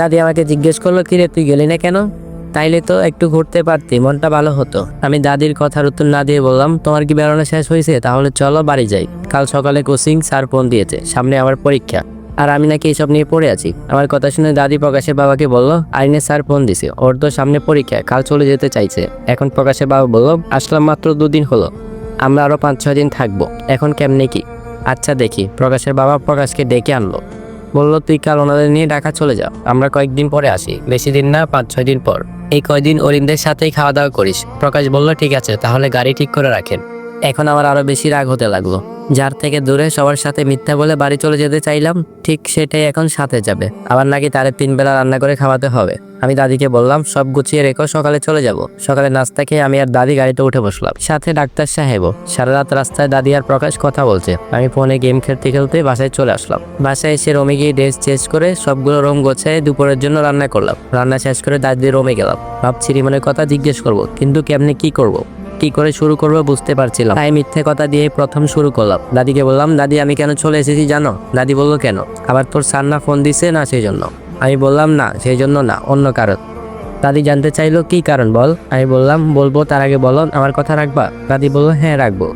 দাদি আমাকে জিজ্ঞেস করল, কিরে, তুই গেলি না কেন? তাইলে তো একটু ঘুরতে পারতি, মনটা ভালো হতো। আমি দাদির কথার উত্তর না দিয়ে বললাম, তোমার কি বেরোনো শেষ হয়েছে তাহলে চলো বাড়ি যাই। কাল সকালে কোচিং স্যার ফোন দিয়েছে, সামনে আমার পরীক্ষা। আর আমি নাকি এসব নিয়ে পড়ে আছি। আমার কথা শুনে দাদি প্রকাশের বাবাকে বলল আইনে স্যার ফোন দিছে, ওর তো সামনে পরীক্ষা, কাল চলে যেতে চাইছে। এখন প্রকাশের বাবা বলল, আসলাম মাত্র দুদিন হলো, আমরা আরও পাঁচ ছয় দিন থাকব, এখন কেমনে কি? আচ্ছা দেখি। প্রকাশের বাবা প্রকাশকে ডেকে আনলো। বলল, তুই কাল ওনাদের নিয়ে ঢাকা চলে যাও আমরা কয়েকদিন পরে আসি। বেশি দিন না, পাঁচ, ছয় দিন পর। এই কয়দিন অরিনদের সাথেই খাওয়া দাওয়া করিস। প্রকাশ বলল, ঠিক আছে, তাহলে গাড়ি ঠিক করে রাখেন। এখন আমার আরও বেশি রাগ হতে লাগল। যার থেকে দূরে সবার সাথে মিথ্যা বলে বাড়ি চলে যেতে চাইলাম, ঠিক সেটাই এখন সাথে যাবে। আবার নাকি তারে তিন বেলা রান্না করে খাওয়াতে হবে। আমি দাদিকে বললাম, সব গুছিয়ে রেখো, সকালে চলে যাব। সকালে নাস্তা খেয়ে আমি আর দাদি গাড়িতে উঠে বসলাম। সাথে ডাক্তার সাহেবও সারা রাত রাস্তায় দাদি আর প্রকাশ কথা বলছে। আমি ফোনে গেম খেলতে খেলতে বাসায় চলে আসলাম। বাসায় এসে রোমে গিয়ে ড্রেস চেঞ্জ করে সবগুলো রোম গোছায় দুপুরের জন্য রান্না করলাম। রান্না শেষ করে দাদির রোমে গেলাম। ভাবছি রিমনের কথা জিজ্ঞেস করব, কিন্তু কেমনে কি করব। কি করে শুরু করব বুঝতে পারছিলাম। তাই মিথ্যে কথা দিয়ে প্রথম শুরু করলাম। দাদিকে বললাম, দাদি, আমি কেন চলে এসেছি জানো? দাদি বলল, কেন? আবার তোর সান্না ফোন দিছে না সেই জন্য আমি বললাম, না সেই জন্য না, অন্য কারণ। দাদি জানতে চাইলো, কি কারণ বল? আমি বললাম, বলব, তার আগে বলো, আমার কথা রাখবা? দাদি বলল হ্যাঁ রাখব।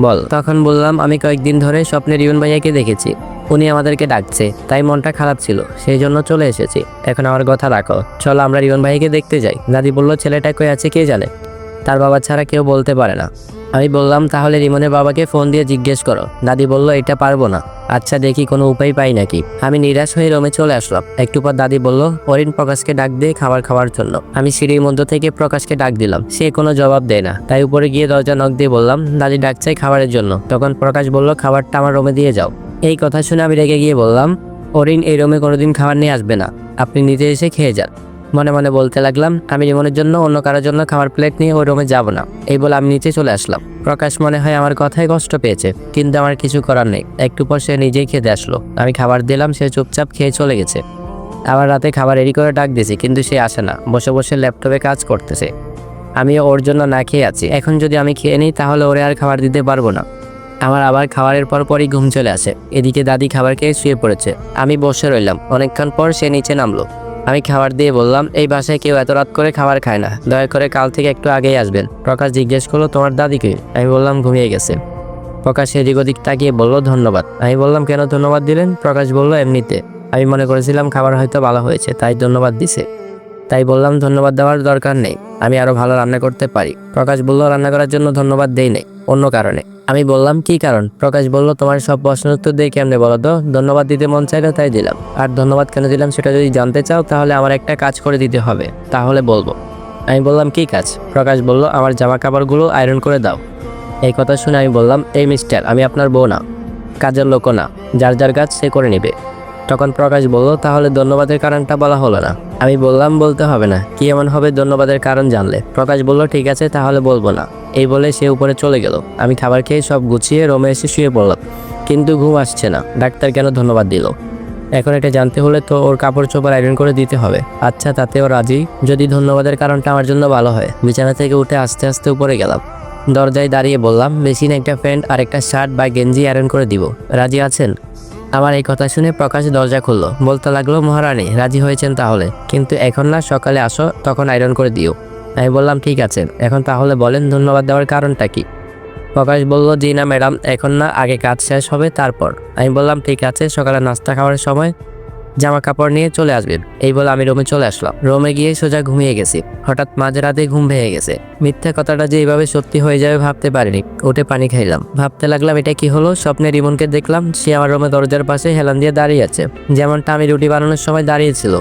বল। তখন বললাম, আমি কয়েকদিন ধরে স্বপ্নে রিউন ভাইয়াকে দেখেছি। উনি আমাদেরকে ডাকছে, তাই মনটা খারাপ ছিল সেই জন্য চলে এসেছি। এখন আমার কথা রাখো। চলো, আমরা রিউন ভাইকে দেখতে যাই। দাদি বলল, ছেলেটা কই আছে, কে জানে? তার বাবা ছাড়া কেউ বলতে পারে না। আমি বললাম, তাহলে রিমনের বাবাকে ফোন দিয়ে জিজ্ঞেস করো। দাদি বলল, এটা পারব না। আচ্ছা দেখি কোনো উপায় পাই নাকি। আমি নিরাশ হয়ে রোমে চলে আসলাম। একটু পর দাদি বলল, অরিন প্রকাশকে ডাক দিয়ে খাবার খাওয়ার জন্য। আমি সিঁড়ির মধ্য থেকে প্রকাশকে ডাক দিলাম। সে কোনো জবাব দেয় না। তাই উপরে গিয়ে দরজা নখ দিয়ে বললাম, দাদি ডাক চাই খাবারের জন্য। তখন প্রকাশ বলল, খাবারটা আমার রোমে দিয়ে যাও। এই কথা শুনে আমি রেগে গিয়ে বললাম, অরিন এই রোমে কোনোদিন খাবার নিয়ে আসবে না। আপনি নিজে এসে খেয়ে যান। মনে মনে বলতে লাগলাম, আমি রিমনের জন্য অন্য কারোর জন্য খাবার প্লেট নিয়ে ওই রুমে যাব না। এই বলে আমি নিচে চলে আসলাম। প্রকাশ মনে হয় আমার কথায় কষ্ট পেয়েছে, কিন্তু আমার কিছু করার নেই। একটু পর সে নিজেই খেতে আসলো। আমি খাবার দিলাম, সে চুপচাপ খেয়ে চলে গেছে। আবার রাতে খাবার রেডি করে ডাক দিয়েছি, কিন্তু সে আসে না। বসে বসে ল্যাপটপে কাজ করতেছে। আমি ওর জন্য না খেয়ে আছি। এখন যদি আমি খেয়ে নিই, তাহলে ওরে আর খাবার দিতে পারব না। আমার আবার খাবারের পর পরই ঘুম চলে আসে। এদিকে দাদি খাবার খেয়ে শুয়ে পড়েছে। আমি বসে রইলাম। অনেকক্ষণ পর সে নিচে নামলো। আমি খাবার দিয়ে বললাম, এই বাসায় কেউ এত রাত করে খাবার খায় না। দয়া করে কাল থেকে একটু আগেই আসবেন। প্রকাশ জিজ্ঞেস করল, তোমার দাদিকে আমি বললাম, ঘুমিয়ে গেছে। প্রকাশ এদিক ওদিক তাকিয়ে বলল, ধন্যবাদ। আমি বললাম, কেন ধন্যবাদ দিলেন? প্রকাশ বলল, এমনিতে। আমি মনে করেছিলাম, খাবার হয়তো ভালো হয়েছে, তাই ধন্যবাদ দিছে। তাই বললাম, ধন্যবাদ দেওয়ার দরকার নেই। আমি আরও ভালো রান্না করতে পারি। প্রকাশ বলল, রান্না করার জন্য ধন্যবাদ দেই নেই, অন্য কারণে। আমি বললাম, কি কারণ? প্রকাশ বলল, তোমার সব প্রশ্নের উত্তর দিয়ে কেমনে বলো তো? ধন্যবাদ দিতে মন চাইলো তাই দিলাম। আর ধন্যবাদ কেন দিলাম সেটা যদি জানতে চাও, তাহলে আমার একটা কাজ করে দিতে হবে। তাহলে বলব। আমি বললাম, কি কাজ? প্রকাশ বলল, আমার জামা কাপড়গুলো আয়রন করে দাও। এই কথা শুনে আমি বললাম, এই মিস্টার, আমি আপনার বউ না। কাজের লোকও না। যার যার কাজ সে করে নেবে। তখন প্রকাশ বলল, তাহলে ধন্যবাদের কারণটা বলা হলো না। আমি বললাম, বলতে হবে না। কি এমন হবে ধন্যবাদের কারণ জানলে? প্রকাশ বলল, ঠিক আছে, তাহলে বলব না। এই বলে সে উপরে চলে গেল। আমি খাবার খেয়ে সব গুছিয়ে রোমে এসে শুয়ে পড়লাম। কিন্তু ঘুম আসছে না। ডাক্তার কেন ধন্যবাদ দিল? এখন এটা জানতে হলে তো ওর কাপড় চোপড় আয়রন করে দিতে হবে। আচ্ছা তাতেও রাজি? যদি ধন্যবাদের কারণটা আমার জন্য ভালো হয়। বিছানা থেকে উঠে আস্তে আস্তে উপরে গেলাম। দরজায় দাঁড়িয়ে বললাম, মেশিনে একটা প্যান্ট আর একটা শার্ট বা গেঞ্জি আয়রন করে দিব। রাজি আছেন? আমার এই কথা শুনে প্রকাশ দরজা খুললো। বলতে লাগল, মহারানী, রাজি হয়েছেন তাহলে। কিন্তু এখন না, সকালে আসো, তখন আয়রন করে দিও। আমি বললাম, ঠিক আছে। এখন তাহলে বলেন, ধন্যবাদ দেওয়ার কারণটা কি? প্রকাশ বলল, জি না, ম্যাডাম, এখন না, আগে কাজ শেষ হবে, তারপর। আমি বললাম, ঠিক আছে, সকালে নাস্তা খাওয়ার সময় জামা কাপড় নিয়ে চলে আসবেন এই বলে আমি রোমে চলে আসলাম। রোমে গিয়ে সোজা ঘুমিয়ে গেছি। হঠাৎ মাঝরাতে ঘুম ভেঙে গেছে। মিথ্যা কথাটা যে এইভাবে সত্যি হয়ে যাবে ভাবতে পারিনি। উঠে পানি খাইলাম। ভাবতে লাগলাম, এটা কি হলো? স্বপ্নে রিমনকে দেখলাম, সে আমার রোমে দরজার পাশে হেলান দিয়ে দাঁড়িয়ে আছে। যেমনটা আমি রুটি বানানোর সময় দাঁড়িয়েছিল।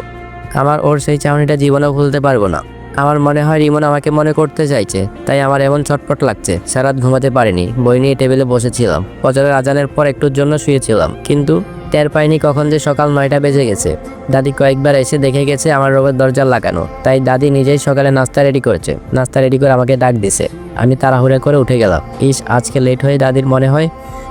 আমার ওর সেই চাউনিটা জীবনেও ভুলতে পারব না। আমার মনে হয় রিমন আমাকে মনে করতে চাইছে। তাই আমার এমন ছটপট লাগছে। সারাত ঘুমাতে পারিনি। বই নিয়ে টেবিলে বসেছিলাম। ফজরের আজানের পর একটুর জন্য শুয়েছিলাম। কিন্তু টের পাইনি কখন যে সকাল নয়টা বেজে গেছে। দাদি কয়েকবার এসে দেখে গেছে আমার রোগের দরজা লাগানো। তাই দাদি নিজেই সকালে নাস্তা রেডি করেছে। নাস্তা রেডি করে আমাকে ডাক দিছে। আমি তাড়াহুড়া করে উঠে গেলাম। ইস, আজকে লেট হয়ে দাদির মনে হয়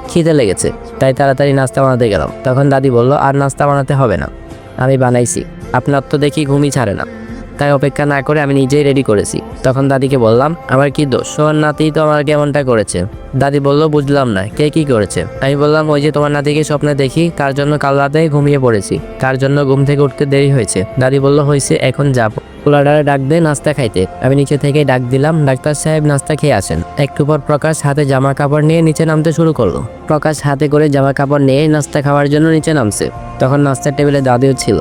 খিদে লেগেছে। তাই তাড়াতাড়ি নাস্তা বানাতে গেলাম। তখন দাদি বলল, আর নাস্তা বানাতে হবে না। আমি বানাইছি। আপনার তো দেখি ঘুমই ছাড়ে না। তাই অপেক্ষা না করে আমি নিজেই রেডি করেছি। তখন দাদিকে বললাম, আমার কি দোষ? সোহার নাতি তো আমার কেমনটা করেছে। দাদি বলল, বুঝলাম না, কে কি করেছে? আমি বললাম, ওই যে তোমার নাতিকে স্বপ্নে দেখি কার জন্য কাল রাতে ঘুমিয়ে পড়েছি। কার জন্য ঘুম থেকে উঠতে দেরি হয়েছে। দাদি বলল, হয়েছে, এখন যাব। পোলাডারে ডাক দে নাস্তা খাইতে। আমি নিচে থেকে ডাক দিলাম, ডাক্তার সাহেব নাস্তা খেয়ে আসেন। একটু পর প্রকাশ হাতে জামা কাপড় নিয়ে নিচে নামতে শুরু করল। প্রকাশ হাতে করে জামা কাপড় নিয়ে নাস্তা খাওয়ার জন্য নিচে নামছে। তখন নাস্তার টেবিলে দাদিও ছিল।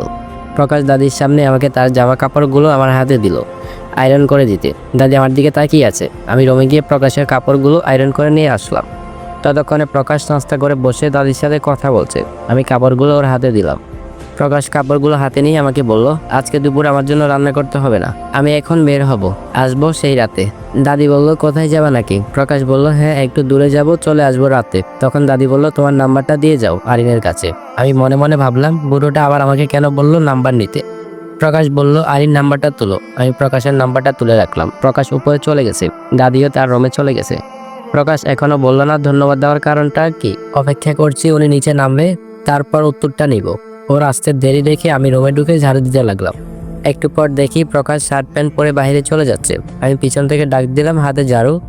প্রকাশ দাদির সামনে আমাকে তার জামা কাপড়গুলো আমার হাতে দিল, আয়রন করে দিতে। দাদি আমার দিকে তাকিয়ে আছে। আমি রোমে গিয়ে প্রকাশের কাপড়গুলো আয়রন করে নিয়ে আসলাম। ততক্ষণে প্রকাশ সংস্থা করে বসে দাদির সাথে কথা বলছে। আমি কাপড়গুলো ওর হাতে দিলাম। প্রকাশ কাপড়গুলো হাতে নিয়ে আমাকে বলল, আজকে দুপুর আমার জন্য রান্না করতে হবে না। আমি এখন বের হব। আসব সেই রাতে। দাদি বলল, কোথায় যাবা নাকি? প্রকাশ বলল হ্যাঁ একটু দূরে যাব, চলে আসব রাতে। তখন দাদি বলল, তোমার নাম্বারটা দিয়ে যাও, আরিনের কাছে। আমি মনে মনে ভাবলাম, বুড়োটা আবার আমাকে কেন বলল নাম্বার নিতে? প্রকাশ বলল, আরিন, নাম্বারটা তুলো। আমি প্রকাশের নাম্বারটা তুলে রাখলাম। প্রকাশ উপরে চলে গেছে। দাদিও তার রোমে চলে গেছে। প্রকাশ এখনও বলল না, ধন্যবাদ দেওয়ার কারণটা কি? অপেক্ষা করছি উনি নিচে নামবে, তারপর উত্তরটা নিব। ওর আসতে দেরি দেখে আমি রুমে ঢুকে ঝাড়ু দিতে লাগলাম। একটু পর দেখি প্রকাশ শার্ট প্যান্ট পরে বাইরে চলে যাচ্ছে। আমি পিছন থেকে ডাক দিলাম, হাতে ঝাড়ু।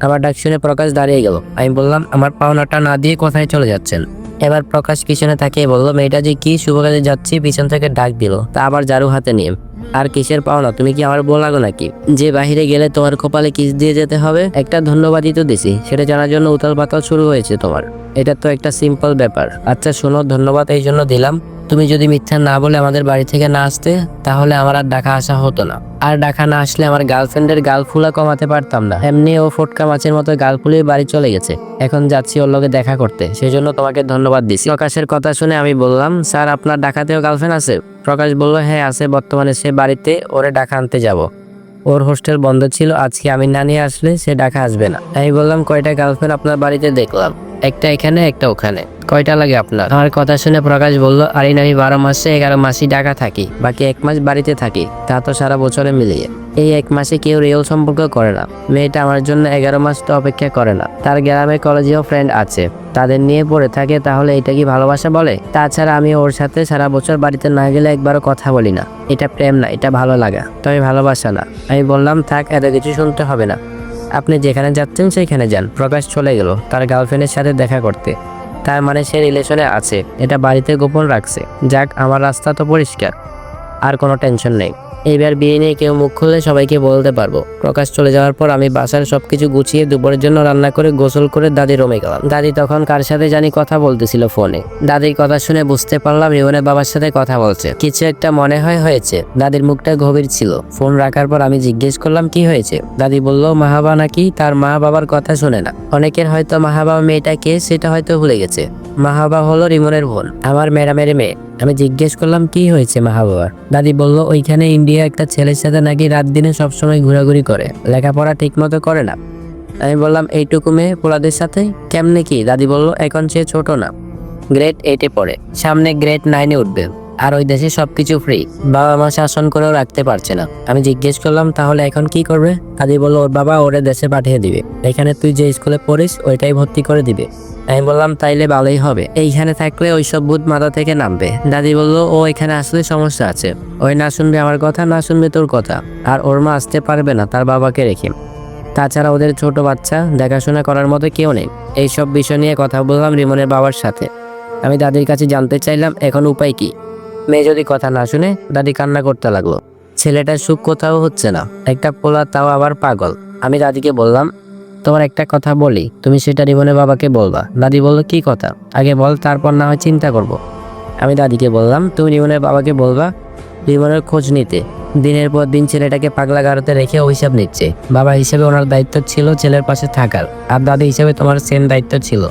আমার ডাক শুনে প্রকাশ দাঁড়িয়ে গেল। আমি বললাম, আমার পাওনাটা না দিয়ে কোথায় চলে যাচ্ছেন? এবার প্রকাশ পিছনে তাকিয়ে বলল, মেয়েটা যে কি শুভ কাজে যাচ্ছি, পিছন থেকে ডাক দিল। তা আবার ঝাড়ু হাতে নিয়ে। আর কিসের পাওনা, তুমি কি আমার বল লাগো নাকি? যে বাহিরে গেলে তোমার কপালে কিস দিয়ে যেতে হবে? একটা ধন্যবাদই তো দিছি। সেটা জানার জন্য উতাল পাতাল শুরু হয়েছে তোমার। এটা তো একটা সিম্পল ব্যাপার। আচ্ছা শোনো, ধন্যবাদ এই জন্য দিলাম। তুমি যদি মিথ্যা না বলে আমাদের বাড়ি থেকে না আসতে, তাহলে আমার আর ডাকা আসা হতো না। আর ডাকা না আসলে আমার গার্লফ্রেন্ডের গাল ফুলা কমাতে পারতাম না। এমনি ও ফোটকা মাছের মতো গাল ফুলিয়ে বাড়ি চলে গেছে। এখন যাচ্ছি ওর লগে দেখা করতে। সেজন্য তোমাকে ধন্যবাদ দিছি। প্রকাশের কথা শুনে আমি বললাম, স্যার, আপনার ডাকাতেও গার্লফ্রেন্ড আছে? প্রকাশ বলল হ্যাঁ আছে। বর্তমানে সে বাড়িতে, ওরে ডাকা আনতে যাব। ওর হোস্টেল বন্ধ ছিল, আজকে আমি না নিয়ে আসলে সে ডাকা আসবে না। আমি বললাম, কয়টা গার্লফ্রেন্ড আপনার বাড়িতে? দেখলাম, একটা এখানে, একটা ওখানে। কয়টা লাগে আপনার? আমার কথা শুনে প্রকাশ বলল আরিন আমি বারো মাসে এগারো মাসই ডাকা থাকি, বাকি এক মাস বাড়িতে থাকি। তা তো সারা বছরে মিলিয়ে। এই এক মাসে কেউ রিয়েল সম্পর্ক করে না। মেয়েটা আমার জন্য এগারো মাস তো অপেক্ষা করে না। তার গ্রামে কলেজেও ফ্রেন্ড আছে। তাদের নিয়ে পড়ে থাকে, তাহলে এটা কি ভালোবাসা বলে? তাছাড়া আমি ওর সাথে সারা বছর বাড়িতে না গেলে একবারও কথা বলি না। এটা প্রেম না, এটা ভালো লাগা। তবে ভালোবাসা না। আমি বললাম, থাক, এত কিছু শুনতে হবে না। আপনি যেখানে যাচ্ছেন সেখানে যান। প্রকাশ চলে গেল তার গার্লফ্রেন্ডের সাথে দেখা করতে। তার মানে সে রিলেশনে আছে। এটা বাড়িতে গোপন রাখছে। যাক, আমার রাস্তা তো পরিষ্কার। আর কোনো টেনশন নেই। এইবার বিয়ে নিয়ে কেউ মুখ খুললে সবাইকে বলতে পারব। প্রকাশ চলে যাওয়ার পর আমি বাসার সবকিছু গুছিয়ে দুপুরের জন্য রান্না করে গোসল করে দাদি রুমে গেলাম। দাদি তখন কার সাথে জানি কথা বলতেছিল ফোনে। দাদির কথা শুনে বুঝতে পারলাম রিওনের বাবার সাথে কথা বলছে। কিছু একটা মনে হয় হয়েছে। দাদির মুখটা গভীর ছিল। ফোন রাখার পর আমি জিজ্ঞেস করলাম, কি হয়েছে? দাদি বলল, মাহাবা নাকি তার মা বাবার কথা শুনে না। অনেকের হয়তো মাহাবা মেয়েটা কে সেটা হয়তো ভুলে গেছে। মাহাবা হলো রিমনের বোন, আমার ম্যাডামের মেয়ে। আমি জিজ্ঞেস করলাম, কি হয়েছে মাহাবাবার দাদি বলল, ওইখানে ইন্ডিয়া একটা ছেলের সাথে নাকি রাত দিনে সবসময় ঘোরাঘুরি করে, লেখাপড়া ঠিক মতো করে না। আমি বললাম, এইটুকু মেয়ে পোলাদের সাথে? কেমনে কি? দাদি বলল, এখন সে ছোট না। গ্রেড এইটে পড়ে, সামনে গ্রেড নাইনে উঠবে, আর ওই দেশে সবকিছু ফ্রি বাবা মা শাসন করেও রাখতে পারছে না। আমি জিজ্ঞেস করলাম, তাহলে এখন কি করবে? দাদি বলল, ওর বাবা ওরে দেশে পাঠিয়ে দিবে, এখানে তুই যে স্কুলে পড়িস, ওইটাই ভর্তি করে দিবে। আমি বললাম, তাইলে ভালোই হবে। এইখানে থাকলে ওই সব ভূত মাথা থেকে নামবে। দাদি বলল, ও এখানে আসলে সমস্যা আছে। ওই না শুনবে আমার কথা, না শুনবে তোর কথা। আর ওর মা আসতে পারবে না, তার বাবাকে রেখে। তাছাড়া ওদের ছোট বাচ্চা, দেখাশোনা করার মতো কেউ নেই। এইসব বিষয় নিয়ে কথা বললাম রিমনের বাবার সাথে। আমি দাদির কাছে জানতে চাইলাম, এখন উপায় কি? মেয়ে যদি কথা না শুনে, দাদি কান্না করতে লাগল। ছেলেটার সুখ কোথাও হচ্ছে না। একটা পোলা তাও আবার পাগল। আমি দাদিকে বললাম তোমার একটা কথা বলি, তুমি সেটা রিমনের বাবাকে বলবা। দাদি বলল, কি কথা? আগে বল, তারপর না হয় চিন্তা করব। আমি দাদিকে বললাম, তুমি রিমনের বাবাকে বলবা রিমনের খোঁজ নিতে। দিনের পর দিন ছেলেটাকে পাগলা গারোতে রেখে অভিশাপ নিচ্ছে। বাবা হিসেবে ওনার দায়িত্ব ছিল ছেলের পাশে থাকার, আর দাদি হিসেবে তোমার সেম দায়িত্ব ছিল।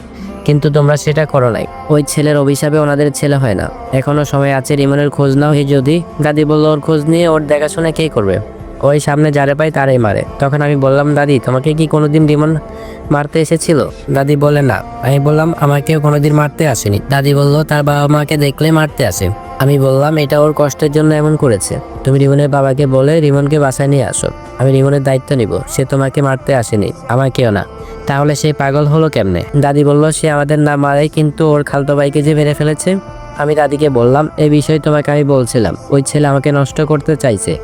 কিন্তু তোমরা সেটা করো নাই। ওই ছেলের অভিশাপে ওনাদের ছেলে হয় না। এখনও সময় আছে রিমনের খোঁজ নাও, হে যদি। দাদি বলল, ওর খোঁজ নিয়ে ওর দেখাশোনা কে করবে? ওই সামনে যারে পায় তারাই মারে। তখন আমি বললাম, দাদি, তোমাকে কি কোনোদিন রিমন মারতে এসেছিল? দাদি বলে, না। আমি বললাম, আমাকেও কোনোদিন মারতে আসেনি। দাদি বলল, তার বাবা মাকে দেখলে মারতে আসে। আমি বললাম, এটা ওর কষ্টের জন্য এমন করেছে। তুমি রিমনের বাবাকে বলে রিমনকে বাসায় নিয়ে আসো। আমি রিমনের দায়িত্ব নিব। সে তোমাকে মারতে আসেনি। আমাকেও না। তাহলে সে পাগল হলো কেমনে? দাদি বলল, সে আমাদের না মারে, কিন্তু ওর খালতো ভাইকে যে মেরে ফেলেছে? আমি দাদিকে বললাম এই বিষয়ে তোমাকে আমি বলছিলাম। ওই ছেলে আমাকে নষ্ট করতে চাইছে।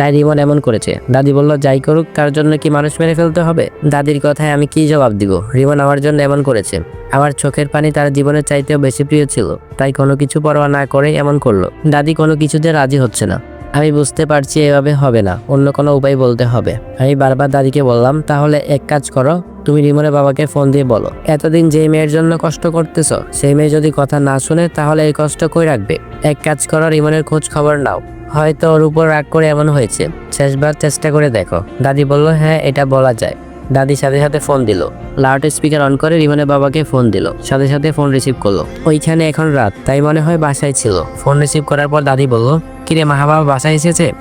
তাই রিমন এমন করেছে। দাদি বলল, যাই করুক, তার জন্য কি মানুষ মেরে ফেলতে হবে? দাদির কথায় আমি কি জবাব দিব? রিমন আমার জন্য এমন করেছে। আমার চোখের পানি তার জীবনের চাইতেও বেশি প্রিয় ছিল। তাই কোনো কিছু পরোয়া না করে এমন করল। দাদি কোনো কিছুতে রাজি হচ্ছে না। আমি বুঝতে পারছি এভাবে হবে না। অন্য কোনো উপায় বলতে হবে। আমি বারবার দাদিকে বললাম, তাহলে এক কাজ করো। তুমি রিমনের বাবাকে ফোন দিয়ে বলো। এতদিন যেই মেয়ের জন্য কষ্ট করতেছ, সেই মেয়ে যদি কথা না শুনে, তাহলে এই কষ্ট কই রাখবে? এক কাজ করো, রিমনের খোঁজ খবর নাও। হয়তো ওর উপর রাগ করে এমন হয়েছে। শেষবার চেষ্টা করে দেখো। দাদি বলল হ্যাঁ এটা বলা যায়। দাদি সাথে সাথে ফোন দিল। লাউড স্পিকার অন করে রিমনের বাবাকে ফোন দিল। সাথে সাথে ফোন রিসিভ করল। ওইখানে এখন রাত, তাই মনে হয় বাসায় ছিল। ফোন রিসিভ করার পর দাদি বলল, কিরে মাহা বাবা, বাসায় এসেছে?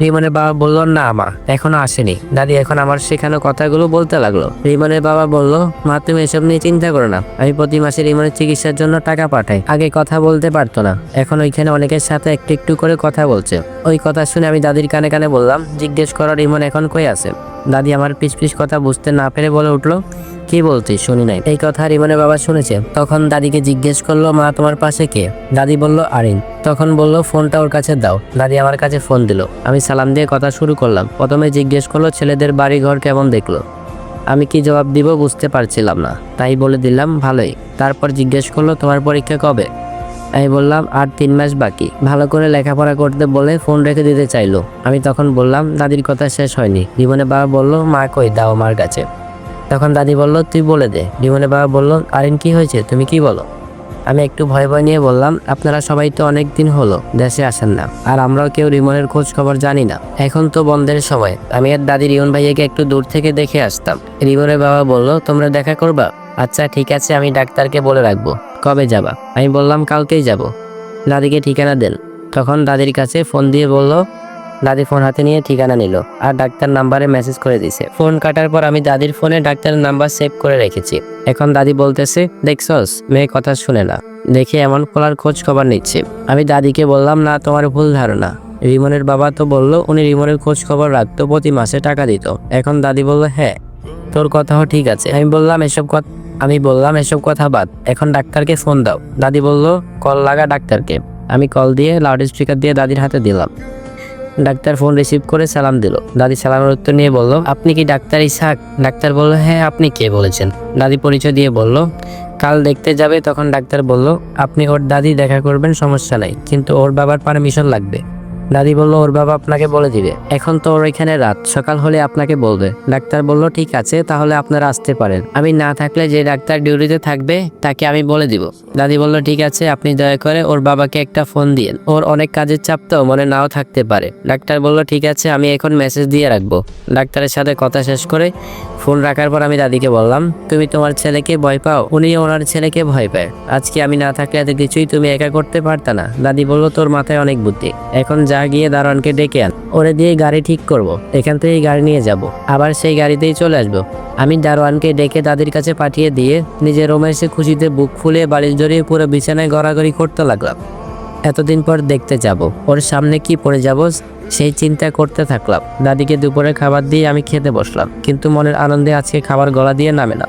রিমনের বাবা বলল, না মা, এখনও আসেনি। দাদি, এখন আমার শেখানো কথাগুলো বলতে লাগল। রিমনের বাবা বলল, মা, তুমি এসব নিয়ে চিন্তা করো না। আমি প্রতি মাসে রিমনের চিকিৎসার জন্য টাকা পাঠাই। আগে কথা বলতে পারতো না। এখন ওইখানে অনেকের সাথে একটু একটু করে কথা বলছে। ওই কথা শুনে আমি দাদির কানে কানে বললাম, জিজ্ঞেস করো, রিমন এখন কই আছে? দাদি আমার পিছ পিস কথা বুঝতে না পেরে বলে উঠল, কি বলছিস শুনি নাই। এই কথা রিমনের বাবা শুনেছে। তখন দাদিকে জিজ্ঞেস করল, মা, তোমার পাশে কে? দাদি বলল, আরিন। তখন বলল, ফোনটা ওর কাছে দাও। দাদি আমার কাছে ফোন দিল। আমি সালাম দিয়ে কথা শুরু করলাম। প্রথমে জিজ্ঞেস করল, ছেলেদের বাড়ি ঘর কেমন দেখল? আমি কি জবাব দিব বুঝতে পারছিলাম না। তাই বলে দিলাম, ভালোই। তারপর জিজ্ঞেস করল, তোমার পরীক্ষা কবে? আমি বললাম, আর তিন মাস বাকি। ভালো করে লেখাপড়া করতে বলে ফোন রেখে দিতে চাইলো। আমি তখন বললাম, দাদির কথা শেষ হয়নি। জীবনে বাবা বলল, মা কই? দাও মার কাছে। তখন দাদি বলল, তুই বলে দে। রিমনের বাবা বলল, আরিন, কি হয়েছে? তুমি কি বলো? আমি একটু ভয় ভয় নিয়ে বললাম, আপনারা সবাই তো অনেক দিন হলো, দেশে আসেন না। আর আমরাও কেউ রিমনের খোঁজ খবর জানি না। এখন তো বন্ধের সময়। আমি আর দাদি রিমন ভাইয়াকে একটু দূর থেকে দেখে আসতাম। রিমনের বাবা বলল, তোমরা দেখা করবা? আচ্ছা ঠিক আছে, আমি ডাক্তারকে বলে রাখব। কবে যাবা? আমি বললাম, কালকেই যাব। দাদিকে ঠিকানা দেন। তখন দাদির কাছে ফোন দিয়ে বলল, দাদি ফোন হাতে নিয়ে ঠিকানা নিল আর ডাক্তার নাম্বারে মেসেজ করে দিছে ফোন কাটার পর আমি দাদির ফোনে ডাক্তারের নাম্বার সেভ করে রেখেছি। এখন দাদি বলতেছে, দেখছস, মেয়ে কথা শুনে না। দেখে এমন খোলার খোঁজ খবর নিচ্ছে। আমি দাদিকে বললাম, না, তোমার ভুল ধারণা। রিমনের বাবা তো বলল, উনি রিমনের খোঁজ খবর রাখতো প্রতি মাসে টাকা দিত। এখন দাদি বলল হ্যাঁ। তোর কথাও ঠিক আছে। আমি বললাম, এসব কথা আমি বললাম, এসব কথা বাদ, এখন ডাক্তারকে ফোন দাও। দাদি বলল, কল লাগা ডাক্তারকে। আমি কল দিয়ে লাউড স্পিকার দিয়ে দাদির হাতে দিলাম। ডাক্তার ফোন রিসিভ করে সালাম দিল। দাদি সালামের উত্তর নিয়ে বলল, আপনি কি ডাক্তার ইসাক? ডাক্তার বলল হ্যাঁ আপনি কে বলেছেন? দাদি পরিচয় দিয়ে বলল, কাল দেখতে যাবে। তখন ডাক্তার বলল, আপনি ওর দাদি দেখা করবেন, সমস্যা নাই। কিন্তু ওর বাবার পারমিশন লাগবে। দাদি বলল, ওর বাবা আপনাকে বলে দিবে। এখন তো ওর এখানে রাত। সকাল হলে আপনাকে বলবে। ডাক্তার বলল, ঠিক আছে, তাহলে আপনারা আসতে পারেন। আমি না থাকলে যে ডাক্তার ডিউটিতে থাকবে, তাকে আমি বলে দিব। দাদি বলল, ঠিক আছে, আপনি দয়া করে ওর বাবাকে একটা ফোন দিয়েন। ওর অনেক কাজের চাপ তো, মনে নাও থাকতে পারে। ডাক্তার বলল, ঠিক আছে, আমি এখন মেসেজ দিয়ে রাখব। ডাক্তারের সাথে কথা শেষ করে ফোন রাখার পর আমি দাদিকে বললাম, তুমি তোমার ছেলেকে ভয় পাও? উনি ওনার ছেলেকে ভয় পায়। আজকে আমি না থাকলে এত কিছুই তুমি একা করতে পারতা না। দাদি বলল, তোর মাথায় অনেক বুদ্ধি। এখন যা গিয়ে দারোয়ানকে ডেকে আন। ওরে দিয়ে গাড়ি ঠিক করব। এখান থেকেই গাড়ি নিয়ে যাব। আবার সেই গাড়িতেই চলে আসব। আমি দারোয়ানকে ডেকে তাদের কাছে পাঠিয়ে দিয়ে নিজের রোমে এসে খুশিতে বুক ফুলে বাড়ি জড়িয়ে পুরো বিছানায় গড়াগড়ি করতে লাগলাম। এতদিন পর দেখতে যাব, ওর সামনে কি পড়ে যাব সেই চিন্তা করতে থাকলাম। দাদিকে দুপুরে খাবার দিয়ে আমি খেতে বসলাম, কিন্তু মনের আনন্দে আজকে খাবার গলা দিয়ে নামে না।